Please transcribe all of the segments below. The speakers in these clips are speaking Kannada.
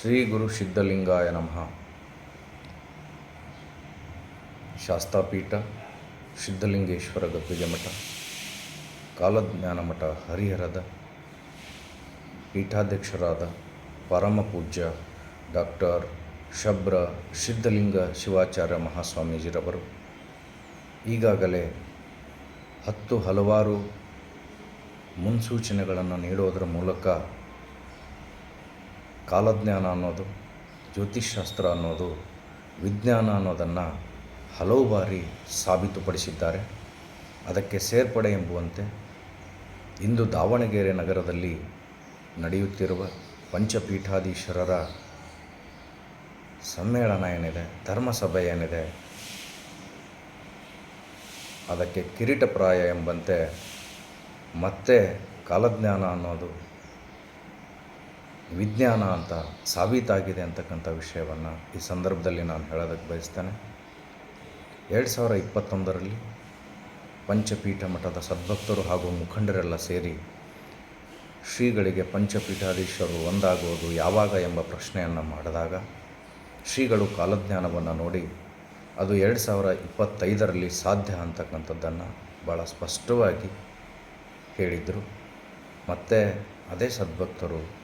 ಶ್ರೀ ಗುರು ಸಿದ್ಧಲಿಂಗಾಯ ನಮಃ. ಶಾಸ್ತಾಪೀಠ, ಸಿದ್ಧಲಿಂಗೇಶ್ವರ ಗದ್ದುಗೆ ಮಠ, ಕಾಲಜ್ಞಾನ ಮಠ ಹರಿಹರದ, ಪೀಠಾಧ್ಯಕ್ಷರಾದ ಪರಮ ಪೂಜ್ಯ ಡಾಕ್ಟರ್ ಶಬ್ರ ಸಿದ್ಧಲಿಂಗ ಶಿವಾಚಾರ್ಯ ಮಹಾಸ್ವಾಮೀಜಿರವರು. ಈಗಾಗಲೇ ಹತ್ತು ಹಲವಾರು ಮುನ್ಸೂಚನೆಗಳನ್ನು ನೀಡೋದರ ಮೂಲಕ ಕಾಲಜ್ಞಾನ ಅನ್ನೋದು, ಜ್ಯೋತಿಷ್ಶಾಸ್ತ್ರ ಅನ್ನೋದು, ವಿಜ್ಞಾನ ಅನ್ನೋದನ್ನು ಹಲವು ಬಾರಿ ಸಾಬೀತುಪಡಿಸಿದ್ದಾರೆ. ಅದಕ್ಕೆ ಸೇರ್ಪಡೆ ಎಂಬುವಂತೆ ಇಂದು ದಾವಣಗೆರೆ ನಗರದಲ್ಲಿ ನಡೆಯುತ್ತಿರುವ ಪಂಚಪೀಠಾಧೀಶರರ ಸಮ್ಮೇಳನ ಏನಿದೆ, ಧರ್ಮಸಭೆ ಏನಿದೆ, ಅದಕ್ಕೆ ಕಿರೀಟಪ್ರಾಯ ಎಂಬಂತೆ ಮತ್ತೆ ಕಾಲಜ್ಞಾನ ಅನ್ನೋದು ವಿಜ್ಞಾನ ಅಂತ ಸಾಬೀತಾಗಿದೆ ಅಂತಕ್ಕಂಥ ವಿಷಯವನ್ನು ಈ ಸಂದರ್ಭದಲ್ಲಿ ನಾನು ಹೇಳೋದಕ್ಕೆ ಬಯಸ್ತೇನೆ. ಎರಡು ಸಾವಿರ ಇಪ್ಪತ್ತೊಂದರಲ್ಲಿ ಪಂಚಪೀಠ ಮಠದ ಸದ್ಭಕ್ತರು ಹಾಗೂ ಮುಖಂಡರೆಲ್ಲ ಸೇರಿ ಶ್ರೀಗಳಿಗೆ ಪಂಚಪೀಠಾಧೀಶರು ಒಂದಾಗುವುದು ಯಾವಾಗ ಎಂಬ ಪ್ರಶ್ನೆಯನ್ನು ಮಾಡಿದಾಗ ಶ್ರೀಗಳು ಕಾಲಜ್ಞಾನವನ್ನು ನೋಡಿ ಅದು ಎರಡು ಸಾವಿರ ಇಪ್ಪತ್ತೈದರಲ್ಲಿ ಸಾಧ್ಯ ಅಂತಕ್ಕಂಥದ್ದನ್ನು ಭಾಳ ಸ್ಪಷ್ಟವಾಗಿ ಹೇಳಿದರು. ಮತ್ತು ಅದೇ ಸದ್ಭಕ್ತರು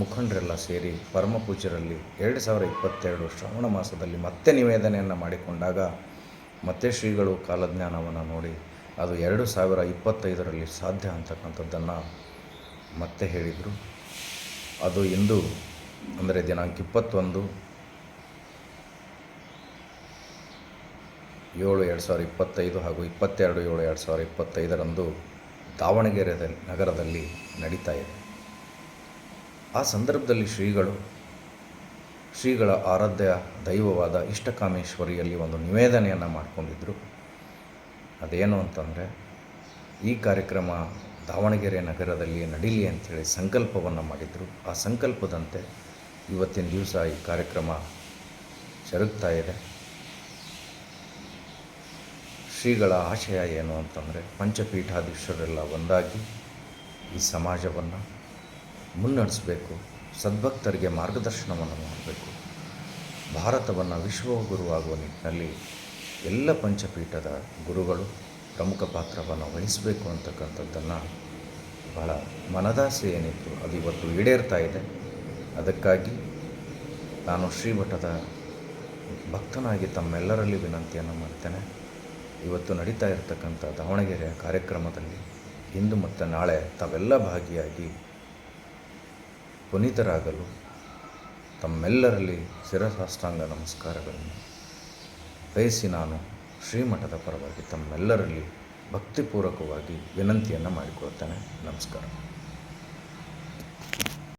ಮುಖಂಡರೆಲ್ಲ ಸೇರಿ ಪರಮಪೂಜ್ಯರಲ್ಲಿ ಎರಡು ಸಾವಿರ ಇಪ್ಪತ್ತೆರಡು ಶ್ರಾವಣ ಮಾಸದಲ್ಲಿ ಮತ್ತೆ ನಿವೇದನೆಯನ್ನು ಮಾಡಿಕೊಂಡಾಗ ಮತ್ತೆ ಶ್ರೀಗಳು ಕಾಲಜ್ಞಾನವನ್ನು ನೋಡಿ ಅದು ಎರಡು ಸಾವಿರ ಇಪ್ಪತ್ತೈದರಲ್ಲಿ ಸಾಧ್ಯ ಅಂತಕ್ಕಂಥದ್ದನ್ನು ಮತ್ತೆ ಹೇಳಿದರು. ಅದು ಇಂದು, ಅಂದರೆ ದಿನಾಂಕ ಇಪ್ಪತ್ತೊಂದು, ಏಳು ಎರಡು ಸಾವಿರ ಇಪ್ಪತ್ತೈದು ಹಾಗೂ ಇಪ್ಪತ್ತೆರಡು ಏಳು ಎರಡು ಸಾವಿರ ಇಪ್ಪತ್ತೈದರಂದು ದಾವಣಗೆರೆ ನಗರದಲ್ಲಿ ನಡೀತಾ ಇದೆ. ಆ ಸಂದರ್ಭದಲ್ಲಿ ಶ್ರೀಗಳು, ಶ್ರೀಗಳ ಆರಾಧ್ಯ ದೈವವಾದ ಇಷ್ಟಕಾಮೇಶ್ವರಿಯಲ್ಲಿ ಒಂದು ನಿವೇದನೆಯನ್ನು ಮಾಡಿಕೊಂಡಿದ್ದರು ಅದೇನು ಅಂತಂದರೆ, ಈ ಕಾರ್ಯಕ್ರಮ ದಾವಣಗೆರೆ ನಗರದಲ್ಲಿ ನಡೀಲಿ ಅಂಥೇಳಿ ಸಂಕಲ್ಪವನ್ನು ಮಾಡಿದರು. ಆ ಸಂಕಲ್ಪದಂತೆ ಇವತ್ತಿನ ದಿವಸ ಈ ಕಾರ್ಯಕ್ರಮ ಜರುಗ್ತಾ ಇದೆ. ಶ್ರೀಗಳ ಆಶಯ ಏನು ಅಂತಂದರೆ, ಪಂಚಪೀಠಾಧೀಶರೆಲ್ಲ ಒಂದಾಗಿ ಈ ಸಮಾಜವನ್ನು ಮುನ್ನಡೆಸಬೇಕು. ಸದ್ಭಕ್ತರಿಗೆ ಮಾರ್ಗದರ್ಶನವನ್ನು ಮಾಡಬೇಕು. ಭಾರತವನ್ನು ವಿಶ್ವಗುರುವಾಗುವ ನಿಟ್ಟಿನಲ್ಲಿ ಎಲ್ಲ ಪಂಚಪೀಠದ ಗುರುಗಳು ಪ್ರಮುಖ ಪಾತ್ರವನ್ನು ವಹಿಸಬೇಕು ಅಂತಕ್ಕಂಥದ್ದನ್ನು ಬಹಳ ಮನದಾಸೆ ಏನಿತ್ತು, ಅದು ಇವತ್ತು ಈಡೇರ್ತಾ ಇದೆ. ಅದಕ್ಕಾಗಿ ನಾನು ಶ್ರೀಮಠದ ಭಕ್ತನಾಗಿ ತಮ್ಮೆಲ್ಲರಲ್ಲಿ ವಿನಂತಿಯನ್ನು ಮಾಡ್ತೇನೆ. ಇವತ್ತು ನಡೀತಾ ಇರತಕ್ಕಂಥ ದಾವಣಗೆರೆಯ ಕಾರ್ಯಕ್ರಮದಲ್ಲಿ ಇಂದು ಮತ್ತು ನಾಳೆ ತಾವೆಲ್ಲ ಭಾಗಿಯಾಗಿ ಪುನೀತರಾಗಲು ತಮ್ಮೆಲ್ಲರಲ್ಲಿ ಶಿರಸಾಷ್ಟಾಂಗ ನಮಸ್ಕಾರಗಳನ್ನು ಬಯಸಿ ನಾನು ಶ್ರೀಮಠದ ಪರವಾಗಿ ತಮ್ಮೆಲ್ಲರಲ್ಲಿ ಭಕ್ತಿಪೂರ್ವಕವಾಗಿ ವಿನಂತಿಯನ್ನು ಮಾಡಿಕೊಳ್ತೇನೆ. ನಮಸ್ಕಾರ.